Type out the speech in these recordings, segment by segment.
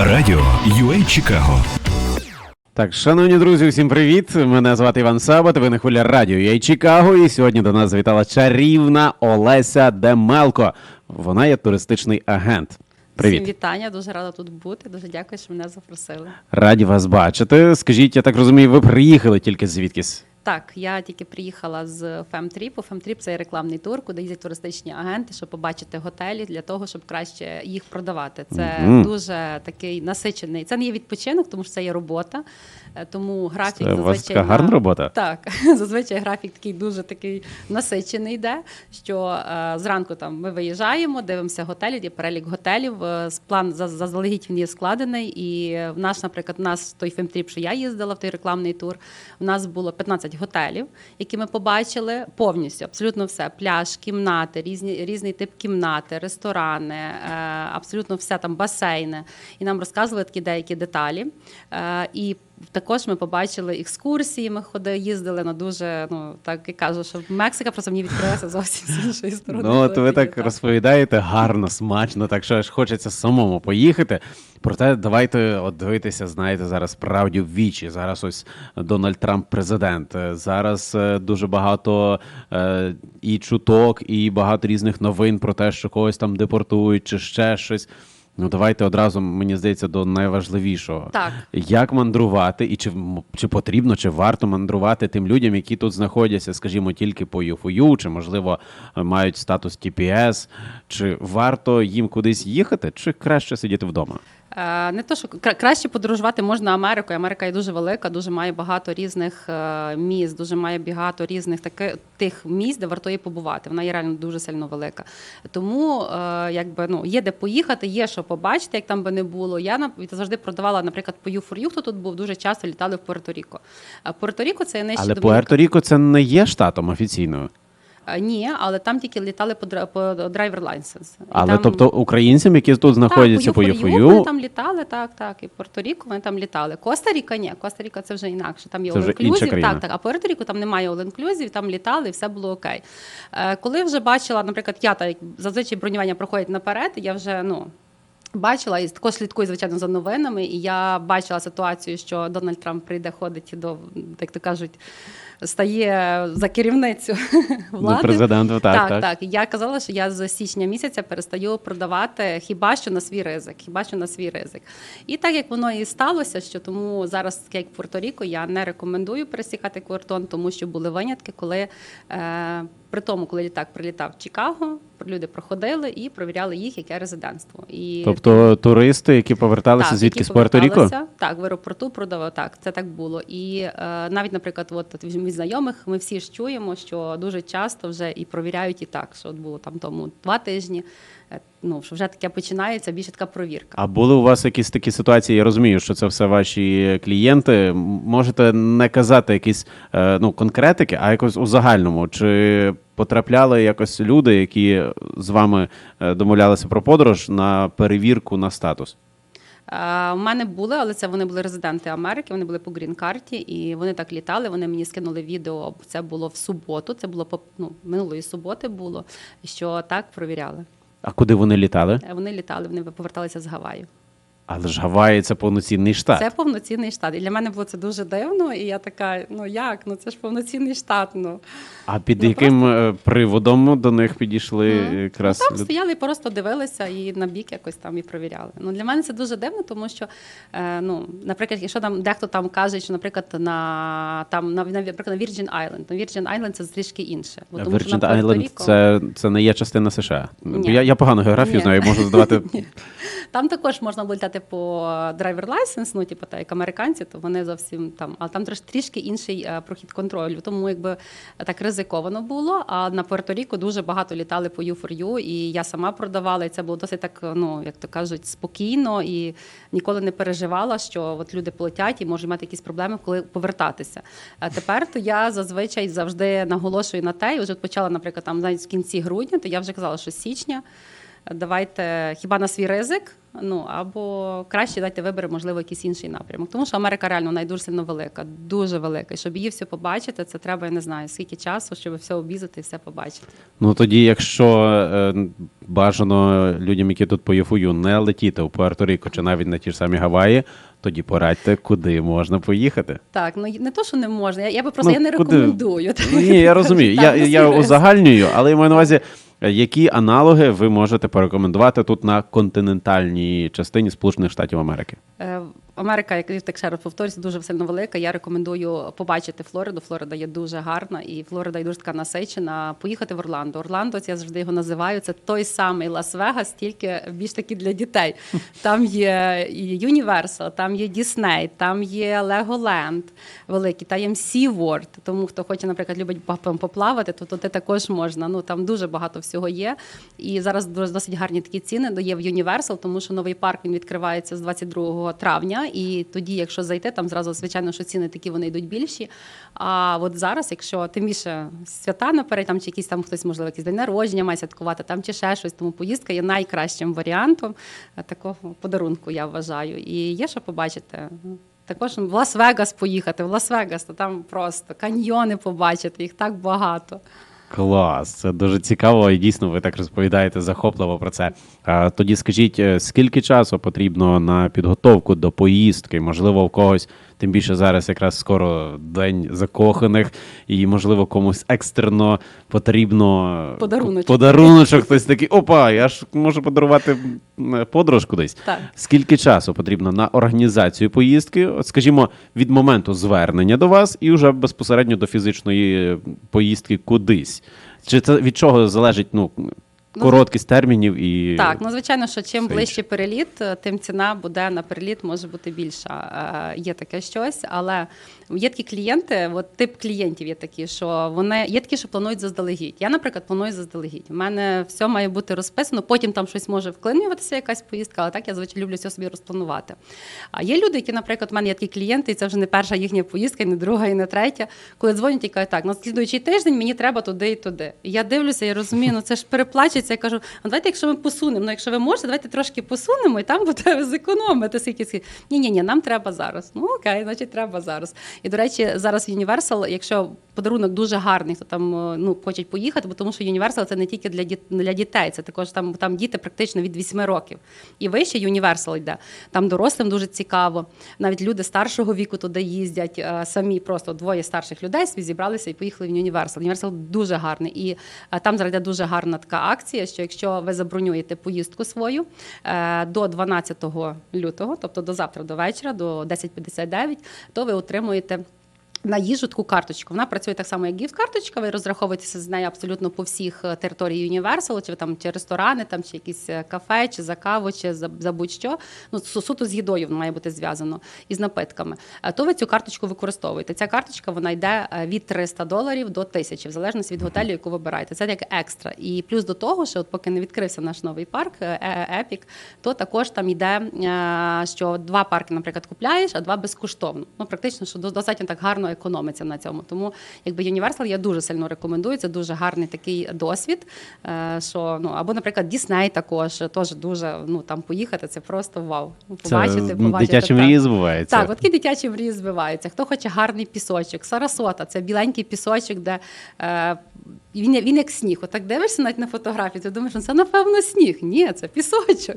Радіо UA Чикаго. Так, шановні друзі, всім привіт! Мене звати Іван Сабат, ви на хвилі радіо я Чикаго. І сьогодні до нас завітала чарівна Олеся Демелко. Вона є туристичний агент. Всім Привіт, вітання, дуже рада тут бути. Дуже дякую, що мене запросили. раді вас бачити. Скажіть, я так розумію, ви приїхали тільки звідкись? Так, я тільки приїхала з Фемтріпу. Фемтріп це рекламний тур, куди їздять туристичні агенти, щоб побачити готелі для того, щоб краще їх продавати. Це Мгм. дуже такий насичений. Це не є відпочинок, тому що це є робота. Е, Тому графік Це у вас зазвичай така гарна робота. Так, зазвичай графік такий дуже такий насичений йде. Що е, зранку там ми виїжджаємо, дивимося готелі, є перелік готелів. е, план заздалегідь він є складений. І в наш, наприклад, у нас той фемтріп, що я їздила в той рекламний тур. У нас було 15 готелів, які ми побачили повністю, абсолютно все: пляж, кімнати, різні різний тип кімнати, ресторани, е, абсолютно все там басейни. І нам розказували такі деякі деталі. Е, І також ми побачили екскурсії. Ми ходили, їздили на дуже, ну так я кажу, що Мексика просто мені відкрилася зовсім з іншої сторони. Ну, от ви так розповідаєте гарно, смачно, так що аж хочеться самому поїхати. Проте давайте от дивитися, знаєте, зараз правді в вічі. Зараз ось Дональд Трамп президент. Е, Зараз е, дуже багато е, і чуток, і багато різних новин про те, що когось там депортують чи ще щось. Ну, давайте одразу, мені здається, до найважливішого. Так. Як мандрувати, і чи, чи потрібно, чи варто мандрувати тим людям, які тут знаходяться, скажімо, тільки по ЮФУ, чи, можливо, мають статус ТПС, чи варто їм кудись їхати, чи краще сидіти вдома? Е, Не то, що краще подорожувати можна Америкою. Америка є дуже велика, дуже має багато різних е, міст, дуже має багато різних таки, тих місць, де варто її побувати. Вона є реально дуже сильно велика. Тому е, якби ну є де поїхати, є що побачити, як там би не було. Я завжди продавала, наприклад, по U4U, хто тут був дуже часто літали в Пуерто-Ріко. А Пуерто-Ріко це нижче Але. Пуерто-Ріко це не є штатом офіційною. Е, Ні, але там тільки літали по, драйвер лайсенс. Але там- тобто українцям, які тут знаходяться по так, Вони там літали, так, так. І Порто-Ріко вони там літали. Коста-Ріка ні. Коста-Ріка це вже інакше. Там є all-inclusive, так, так. А Порто-Ріко там немає all-inclusive, там літали, і все було окей. Е, коли вже бачила, наприклад, я так зазвичай бронювання проходять наперед, я вже ну. Бачила і також слідкую, звичайно, за новинами. І я бачила ситуацію, що Дональд Трамп прийде ходить до, як то кажуть, стає за керівницю влади. президенту, так, так, так. так. Я казала, що я з січня місяця перестаю продавати хіба що на свій ризик, хіба що на свій ризик. І так як воно і сталося, що тому зараз, як в Пуерто-Ріко, я не рекомендую пересікати кордон, тому що були винятки, коли е, при тому, коли літак прилітав в Чикаго, люди проходили і провіряли їх, яке резидентство. І тобто туристи, які поверталися так, звідки з Пуерто-Ріко? Так, в аеропорту продавав. Так, це так було. І е, навіть, наприклад, от від знайомих ми всі ж чуємо, що дуже часто вже і провіряють і так, що от було там тому два тижні. Е, Ну, що вже таке починається, більше така провірка. А були у вас якісь такі ситуації? Я розумію, що це все ваші клієнти. Можете не казати якісь е, ну, конкретики, а якось у загальному. Чи потрапляли якось люди, які з вами е, домовлялися про подорож на перевірку на статус? У мене були, але це вони були резиденти Америки, вони були по грін-карті, і вони так літали. Вони мені скинули відео. Це було в суботу. Це було по- ну, минулої суботи було, що так провіряли. А куди вони літали? Е, Вони літали, вони поверталися з Гаваю. Але ж Гаваї це повноцінний штат. Це повноцінний штат. І для мене було це дуже дивно. І я така: ну як? Ну це ж повноцінний штат. Ну А під Ну, яким е, приводом до них підійшли Мгм. якраз ну, там стояли і просто дивилися і на бік якось там і провіряли. Ну для мене це дуже дивно, тому що е, ну, наприклад, якщо там дехто там каже, що, наприклад, на там на, на наприклад, на Virgin Island, то Virgin Island це трішки інше. Бо тому що Virgin на Island це, це не є частина США. Ні. Я, я погано географію Ні. знаю, можу задавати. Там також можна було літати по драйвер лайсенс, ну типу, так як американці, то вони зовсім там, але там трішки інший е, прохід контролю. Тому якби так ризиковано було. А на Пуерто-Ріко дуже багато літали по U4U, і я сама продавала, і це було досить так, ну як то кажуть, спокійно і ніколи не переживала, що от люди полетять і можуть мати якісь проблеми, коли повертатися. А тепер то я зазвичай завжди наголошую на те, і вже почала, наприклад, там навіть в кінці грудня, то я вже казала, що січня. Давайте хіба на свій ризик. Ну або краще дайте вибори, можливо, якийсь інший напрямок. Тому що Америка реально вона дуже сильно велика, дуже велика. І щоб її все побачити, це треба, я не знаю, скільки часу, щоб все обізати і все побачити. Ну тоді, якщо е, бажано людям, які тут по ЄФУ, не летіти у Пуерто-Ріко чи навіть на ті ж самі Гаваї, тоді порадьте, куди можна поїхати. Так, ну не то, що не можна. Я, я би просто Ну, я не куди? рекомендую. Ні, я розумію. Так, Я, я узагальнюю, але я маю на увазі, які аналоги ви можете порекомендувати тут на континентальній частині Сполучених Штатів Америки? Америка, як так ще раз повторюся, дуже сильно велика. Я рекомендую побачити Флориду. Флорида є дуже гарна, і Флорида є дуже така насичена. Поїхати в Орландо. Орландо, я завжди його називаю. Це той самий Лас-Вегас, тільки більш таки для дітей. Там є Юніверсал, там є Дісней, там є Леголенд великий, там є SeaWorld. Тому хто хоче, наприклад, любить поплавати, то туди також можна. Ну там дуже багато всього є. І зараз досить гарні такі ціни є в Юніверсал, тому що новий парк він відкривається з 22 травня. І тоді, якщо зайти, там зразу звичайно, що ціни такі вони йдуть більші. А от зараз, якщо тим більше свята наперед, там чи якісь там хтось, можливо, якийсь день народження має святкувати, там чи ще щось, тому поїздка є найкращим варіантом е, такого подарунку, я вважаю. І є що побачити. Також в Лас-Вегас поїхати, в Лас-Вегас, то там просто каньйони побачити, їх так багато. Клас, це дуже цікаво, і дійсно ви так розповідаєте захопливо про це. Тоді скажіть, е, скільки часу потрібно на підготовку до поїздки? Можливо, в когось, тим більше зараз якраз скоро день закоханих, і можливо комусь екстрено потрібно Подаруночок. Подаруночок, хтось такий, опа, я ж можу подарувати подорож кудись. Так. Скільки часу потрібно на організацію поїздки, от, скажімо, від моменту звернення до вас і вже безпосередньо до фізичної поїздки кудись? Чи це від чого залежить ну, короткість термінів і Так, ну звичайно, що чим все ближче переліт, е, тим ціна буде на переліт може бути більша. Е, Є таке щось, але є такі клієнти, от тип клієнтів є такі, що вони є такі, що планують заздалегідь. Я, наприклад, планую заздалегідь. У мене все має бути розписано. Потім там щось може вклинюватися, якась поїздка, але так я звичайно люблю все собі розпланувати. А є люди, які, наприклад, в мене є такі клієнти, і це вже не перша їхня поїздка, і не друга, і не третя, коли дзвонять і кажуть, так, на слідуючий тиждень мені треба туди і туди. І я дивлюся і розумію, ну це ж переплачується. Я кажу, а давайте, якщо ми посунемо, ну якщо ви можете, давайте трошки посунемо, і там буде зекономити скільки». Ні, ні, ні, нам треба зараз. Ну окей, значить, треба зараз. І до речі, зараз Universal, якщо подарунок дуже гарний, хто там е, ну хочуть поїхати, бо тому що Universal це не тільки для діт- для дітей, це також там, там діти практично від 8 років. І вище Universal йде. Там дорослим дуже цікаво. Навіть люди старшого віку туди їздять е, самі, просто двоє старших людей зібралися і поїхали в Universal. Universal дуже гарний. І е, там зараз дуже гарна така акція, що якщо ви забронюєте поїздку свою до 12 лютого, тобто до завтра до вечора, до 10.59, то ви отримуєте. sitten На їжу таку карточку. Вона працює так само, як гіфт-карточка. Ви розраховуєтеся з нею абсолютно по всіх е, території Universal, чи там чи ресторани, там чи якісь е, кафе, чи за каву, чи за, за будь-що. Ну суто з їдою воно має бути зв'язано і з напитками. Е, То ви цю карточку використовуєте. Ця карточка вона йде від 300 доларів до 1000, в залежності від готелю, яку вибираєте. Це як екстра. І плюс до того, що от поки не відкрився наш новий парк Епік, то також там йде, що два парки, наприклад, купляєш, а два безкоштовно. Ну практично, що до- достатньо так гарно економиться на цьому. Тому якби Universal я дуже сильно рекомендую. Це дуже гарний такий досвід. е, Що ну або, наприклад, Дісней також теж дуже ну там поїхати. Це просто вау. Ну, це Побачити, побачити дитячі так. мрії збуваються? Так, от такі дитячі мрії збиваються. Хто хоче гарний пісочок, Сарасота це біленький пісочок, де е, він, він як сніг. Отак дивишся навіть на фотографію, ти думаєш, ну це напевно сніг. Ні, це пісочок.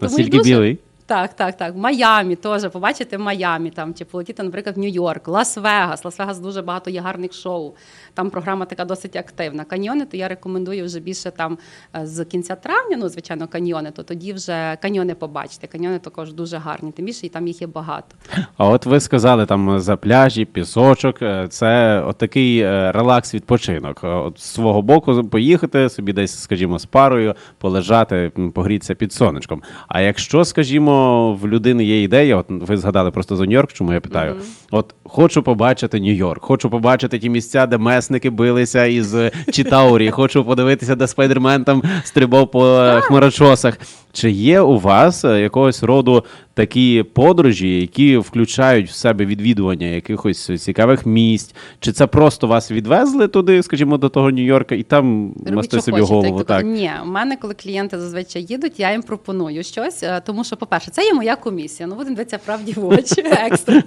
Дуже- білий? Так, так, так. Майамі теж побачити Майамі там чи полетіти, наприклад, в Нью-Йорк, Лас-Вегас. Лас-Вегас дуже багато є гарних шоу. Там програма така досить активна. Каньйони, то я рекомендую вже більше там е, з кінця травня. Ну, звичайно, каньйони, то тоді вже каньйони побачите. Каньйони також дуже гарні. Тим більше і там їх є багато. А от ви сказали там за пляжі, пісочок. е, Це отакий е, релакс відпочинок. Е, От з свого боку поїхати собі десь, скажімо, з парою, полежати, погрітися під сонечком. А якщо, скажімо, в людини є ідея. От ви згадали просто за Нью-Йорк, чому я питаю. От хочу побачити Нью-Йорк, хочу побачити ті місця, де месники билися із Читаурі, хочу подивитися, де спайдермен там стрибав по е, хмарочосах. Чи є у вас е, якогось роду такі подорожі, які включають в себе відвідування якихось цікавих місць? Чи це просто вас відвезли туди, скажімо, до того Нью-Йорка, і там масти собі хочете, голову? то Так. Ні, у мене, коли клієнти зазвичай їдуть, я їм пропоную щось, е, тому що, по-перше, це є моя комісія. Ну, будемо дивитися правді в очі екстра.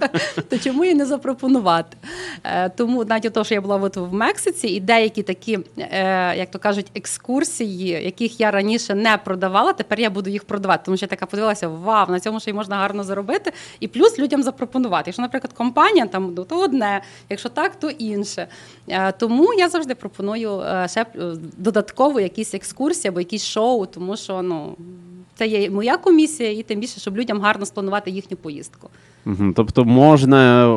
То чому її не запропонувати? Е, Тому навіть того, що я була от в Мексиці, і деякі такі, е, як то кажуть, екскурсії, яких я раніше не продавала, тепер я буду їх продавати. Тому що я така подивилася, вау, на цьому ще й можна гарно заробити, і плюс людям запропонувати. Якщо, наприклад, компанія там ну, то одне, якщо так, то інше. Е, Тому я завжди пропоную е, ще е, додатково якісь екскурсії або якісь шоу, тому що ну. Це є моя комісія, і тим більше, щоб людям гарно спланувати їхню поїздку. Мгм. Тобто можна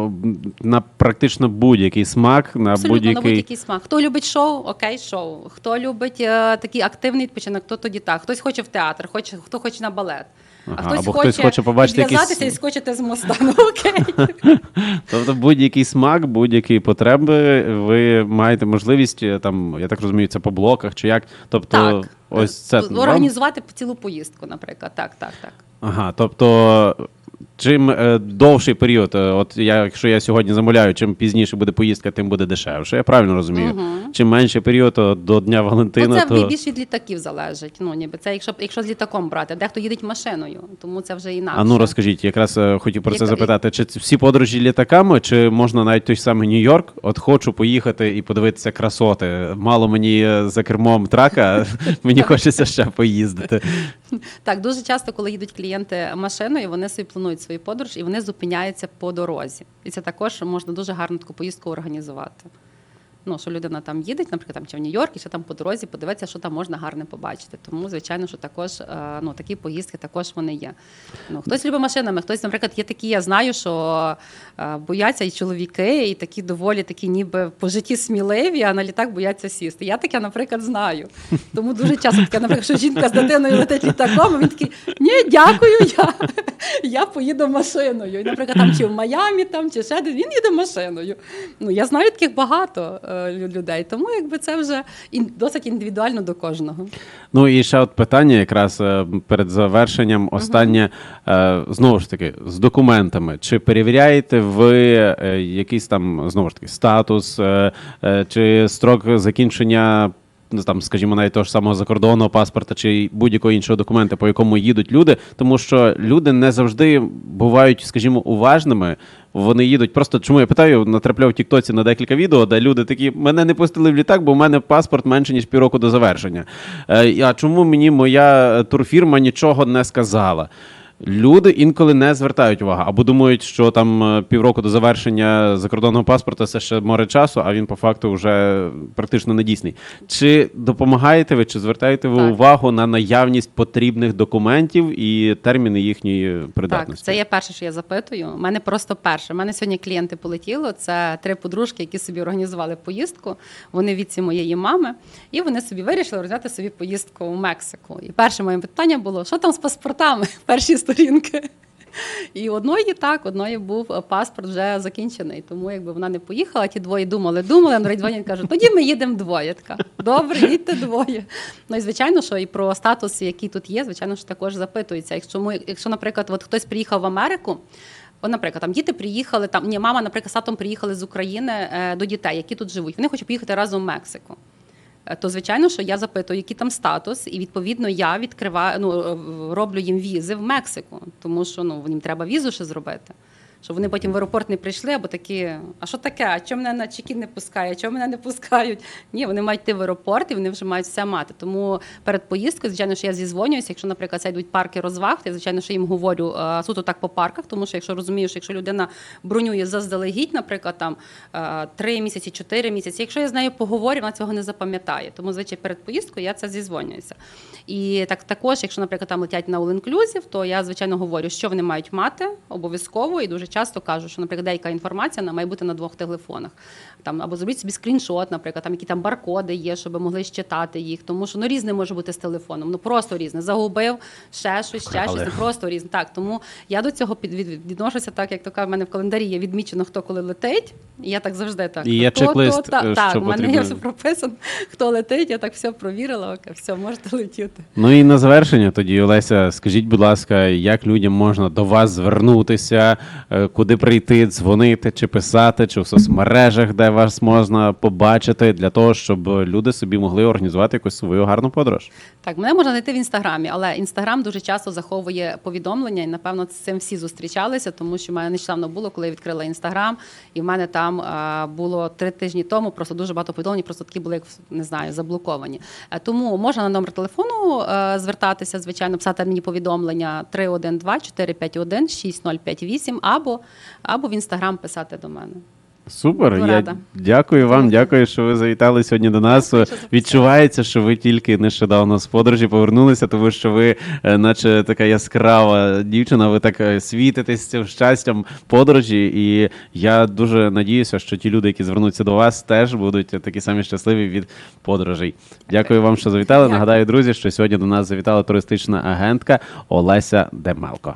на практично будь-який смак, на будь-який. будь-який смак. Хто любить шоу, окей, шоу. Хто любить е, такий активний відпочинок, то тоді так. Хтось хоче в театр, хоче, хто хоче на балет. Ага, а хтось або хоче, хтось хоче побачити якісь- і скочити з моста. Ну окей. Тобто будь-який смак, будь-які потреби, ви маєте можливість е, там, я так розумію, це по блоках чи як. Тобто, так. ось це вам- Організувати цілу поїздку, наприклад. Так, так, так. Ага, тобто. Чим е, довший період, е, от я, якщо я сьогодні замовляю, чим пізніше буде поїздка, тим буде дешевше. Я правильно розумію. Мгм. Чим менший період то до Дня Валентина, Ну, це то більш від літаків залежить. Ну, ніби це якщо, якщо з літаком брати, дехто їде машиною, тому це вже інакше. а ну розкажіть, якраз е, хотів про це Яка- запитати. Чи всі подорожі літаками, чи можна навіть той самий Нью-Йорк? От хочу поїхати і подивитися красоти. Мало мені е, за кермом трака, мені хочеться ще поїздити. Так, дуже часто, коли їдуть клієнти машиною, вони собі планують свою подорож і вони зупиняються по дорозі. І це також можна дуже гарно таку поїздку організувати. Ну, що людина там їде, наприклад, там чи в Нью-Йорк, і ще там по дорозі подивитися, що там можна гарне побачити. Тому, звичайно, що також е, ну, такі поїздки також вони є. Ну, хтось любить машинами, хтось, наприклад, є такі, я знаю, що е, бояться і чоловіки, і такі доволі такі, ніби по житті сміливі, а на літак бояться сісти. Я таке, наприклад, знаю. Тому дуже часто таке, наприклад, що жінка з дитиною летить літаком, він такий, ні, дякую, я, я поїду машиною. І, наприклад, там чи в Майамі, там, чи ще десь, він їде машиною. Ну, я знаю таких багато е, людей, тому якби це вже досить індивідуально до кожного. Ну і ще от питання, якраз е, перед завершенням. Останнє е, знову ж таки з документами. Чи перевіряєте ви е, якийсь там знову ж таки статус е, е, чи строк закінчення? Ну, Там, скажімо, навіть того ж самого закордонного паспорта чи будь-якого іншого документа, по якому їдуть люди, тому що люди не завжди бувають, скажімо, уважними. Вони їдуть. Просто чому я питаю, натрапляв в Тіктоці на декілька відео, де люди такі: мене не пустили в літак, бо в мене паспорт менше ніж півроку до завершення. Е, а чому мені моя турфірма нічого не сказала? Люди інколи не звертають увагу або думають, що там е, півроку до завершення закордонного паспорта це ще море часу, а він по факту вже практично недійсний. Чи допомагаєте ви, чи звертаєте ви Так. увагу на наявність потрібних документів і терміни їхньої Так, придатності? це є перше, що я запитую. У мене просто перше. У мене сьогодні клієнти полетіло. Це три подружки, які собі організували поїздку. Вони від ці моєї мами, і вони собі вирішили взяти собі поїздку в Мексику. І перше моє питання було: що там з паспортами? Перші сторінки. І одної так, одної був е, паспорт вже закінчений. Тому якби вона не поїхала, ті двоє думали, думали. Андрій дзвонять каже, тоді ми їдемо двоє. Така добре, їдьте двоє. Ну і звичайно, що і про статус, який тут є, звичайно, що також запитується. Якщо ми, якщо, наприклад, от хтось приїхав в Америку. От, наприклад, там діти приїхали, там ні, мама, наприклад, з татом приїхали з України е, до дітей, які тут живуть. Вони хочуть поїхати разом в Мексику. Е, То звичайно, що я запитую, який там статус, і відповідно я відкриваю, ну е, роблю їм візи в Мексику, тому що ну їм треба візу ще зробити. Щоб вони потім в аеропорт не прийшли, або такі, а що таке? А чому мене на чекін не пускають? Чому мене не пускають? Ні, вони мають йти в аеропорт і вони вже мають все мати. Тому перед поїздкою, звичайно, що я зізвонююся. Якщо, наприклад, це йдуть парки розваг, то я звичайно, що їм говорю суто так по парках, тому що якщо розумію, що якщо людина бронює заздалегідь, наприклад, там три місяці, чотири місяці. Якщо я з нею поговорю, вона цього не запам'ятає. Тому звичайно, перед поїздкою я це зізвонююся. І так також, якщо, наприклад, там летять на all inclusive, то я звичайно говорю, що вони мають мати обов'язково, і дуже дуже часто кажу, що, наприклад, деяка інформація вона має бути на двох телефонах. Там або зробіть собі скріншот, наприклад, там які там баркоди є, щоб могли читати їх. Тому що ну різне може бути з телефоном. Ну просто різне. Загубив ще щось, ще Вкрали. щось. Ну, просто різне. Так, тому я до цього під, від, відношуся так, як то кажуть, в мене в календарі є відмічено, хто коли летить. І я так завжди так. І є то, то, чек-лист, та- е, так, що у мене є все прописано. Хто летить, я так все провірила. Окей, все, можете летіти. Ну і на завершення тоді, Олеся, скажіть, будь ласка, як людям можна до вас звернутися, е, куди прийти, дзвонити чи писати, чи в соцмережах, де вас можна побачити, для того, щоб люди собі могли організувати якусь свою гарну подорож? Так, мене можна знайти в інстаграмі, але інстаграм дуже часто заховує повідомлення, і напевно з цим всі зустрічалися, тому що в мене нещодавно було, коли я відкрила інстаграм, і в мене там а, було три тижні тому. Просто дуже багато повідомлень, просто такі були, як не знаю, заблоковані. Е, Тому можна на номер телефону е, звертатися, звичайно, писати мені повідомлення 312 451 6058 або, або в інстаграм писати до мене. Супер, Буду я рада. дякую вам, дякую, що ви завітали сьогодні до нас. Відчувається, що ви тільки нещодавно з подорожі повернулися, тому що ви, е, наче така яскрава дівчина, ви так е, світитесь цим щастям подорожі. І я дуже надіюся, що ті люди, які звернуться до вас, теж будуть такі самі щасливі від подорожей. Дякую вам, що завітали. Дякую. Нагадаю, друзі, що сьогодні до нас завітала туристична агентка Олеся Демалко.